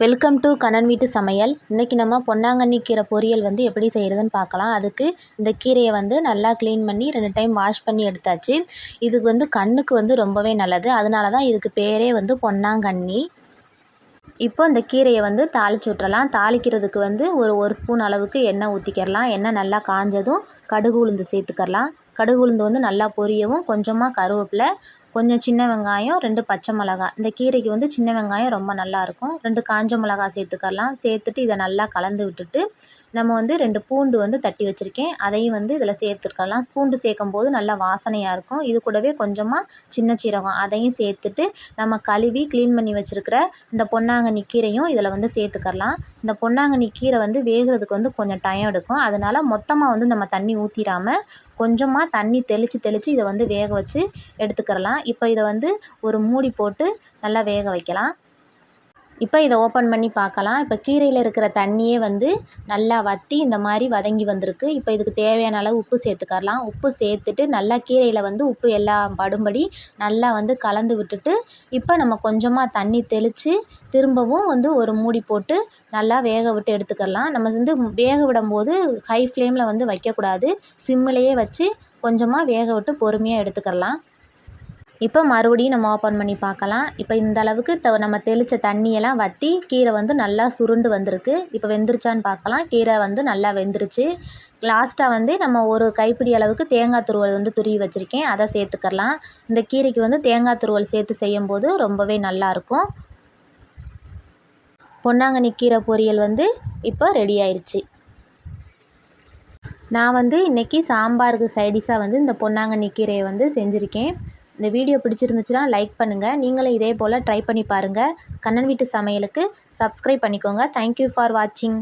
Welcome to Kannan வீட்டு சமையல் இன்றைக்கி நம்ம பொன்னாங்கண்ணி கீரை பொரியல் வந்து எப்படி செய்கிறதுன்னு பார்க்கலாம். அதுக்கு இந்த கீரையை வந்து நல்லா க்ளீன் பண்ணி ரெண்டு டைம் வாஷ் பண்ணி எடுத்தாச்சு. இதுக்கு வந்து கண்ணுக்கு வந்து ரொம்பவே நல்லது. அதனால தான் இதுக்கு பேரே வந்து பொன்னாங்கண்ணி. இப்போ இந்த கீரையை வந்து தாளிச்சு விட்றலாம் தாளிக்கிறதுக்கு வந்து ஒரு ஒரு ஸ்பூன் அளவுக்கு எண்ணெய் ஊற்றிக்கிறலாம் எண்ணெய் நல்லா காஞ்சதும் கடுகு உளுந்து சேர்த்துக்கரலாம் கடுகு உளுந்து வந்து நல்லா பொரியவும் கொஞ்சமாக கருவேப்பிலை கொஞ்சம் சின்ன வெங்காயம் ரெண்டு பச்சை மிளகா இந்த கீரைக்கு வந்து சின்ன வெங்காயம் ரொம்ப நல்லாயிருக்கும் ரெண்டு காஞ்ச மிளகா சேர்த்துக்கலாம். சேர்த்துட்டு இதை நல்லா கலந்து விட்டுட்டு நம்ம வந்து ரெண்டு பூண்டு வந்து தட்டி வச்சுருக்கேன். அதையும் வந்து இதில் சேர்த்துருக்கலாம் பூண்டு சேர்க்கும் போது நல்லா வாசனையாக இருக்கும். இது கூடவே கொஞ்சமாக சின்ன சீரகம் அதையும் சேர்த்துட்டு நம்ம கழுவி க்ளீன் பண்ணி வச்சுருக்கிற இந்த பொன்னாங்கண்ணி கீரையும் இதில் வந்து சேர்த்துக்கலாம். இந்த பொன்னாங்கண்ணி கீரை வந்து வேகிறதுக்கு வந்து கொஞ்சம் டைம் எடுக்கும். அதனால் மொத்தமாக வந்து நம்ம தண்ணி ஊற்றிடாமல் கொஞ்சமாக தண்ணி தெளித்து தெளித்து இதை வந்து வேக வச்சு எடுத்துக்கிறலாம். இப்போ இதை வந்து ஒரு மூடி போட்டு நல்லா வேக வைக்கலாம். இப்போ இதை ஓப்பன் பண்ணி பார்க்கலாம். இப்போ கீரையில் இருக்கிற தண்ணியே வந்து நல்லா வற்றி இந்த மாதிரி வதங்கி வந்திருக்கு. இப்போ இதுக்கு தேவையான அளவு உப்பு சேர்த்துக்கரலாம் உப்பு சேர்த்துட்டு நல்லா கீரையில் வந்து உப்பு எல்லாம் படும்படி நல்லா வந்து கலந்து விட்டுட்டு இப்போ நம்ம கொஞ்சமாக தண்ணி தெளித்து திரும்பவும் வந்து ஒரு மூடி போட்டு நல்லா வேக விட்டு எடுத்துக்கலாம் நம்ம வந்து வேக விடும்போது ஹை ஃப்ளேமில் வந்து வைக்கக்கூடாது. சிம்மிலேயே வச்சு கொஞ்சமாக வேக விட்டு பொறுமையாக எடுத்துக்கலாம் இப்போ மறுபடியும் நம்ம ஓப்பன் பண்ணி பார்க்கலாம். இப்போ இந்த அளவுக்கு த நம்ம தெளித்த தண்ணியெல்லாம் வற்றி கீரை வந்து நல்லா சுருண்டு வந்திருக்கு. இப்போ வெந்துருச்சான்னு பார்க்கலாம். கீரை வந்து நல்லா வெந்துருச்சு. லாஸ்ட்டாக வந்து நம்ம ஒரு கைப்பிடி அளவுக்கு தேங்காய் துருவல் வந்து துருவி வச்சுருக்கேன். அதை சேர்த்துக்கலாம். இந்த கீரைக்கு வந்து தேங்காய் துருவல் சேர்த்து செய்யும்போது ரொம்பவே நல்லாயிருக்கும் பொன்னாங்கண்ணி கீரை பொரியல் வந்து இப்போ ரெடி ஆயிடுச்சு நான் வந்து இன்றைக்கி சாம்பாருக்கு சைடிஷாக வந்து இந்த பொன்னாங்கண்ணி கீரையை வந்து செஞ்சுருக்கேன். இந்த வீடியோ பிடிச்சிருந்துச்சுன்னா லைக் பண்ணுங்கள் நீங்களும் இதே போல் ட்ரை பண்ணி பாருங்கள் கண்ணன் வீட்டு சமையலுக்கு சப்ஸ்கிரைப் பண்ணிக்கோங்க. தேங்க்யூ ஃபார் வாட்சிங்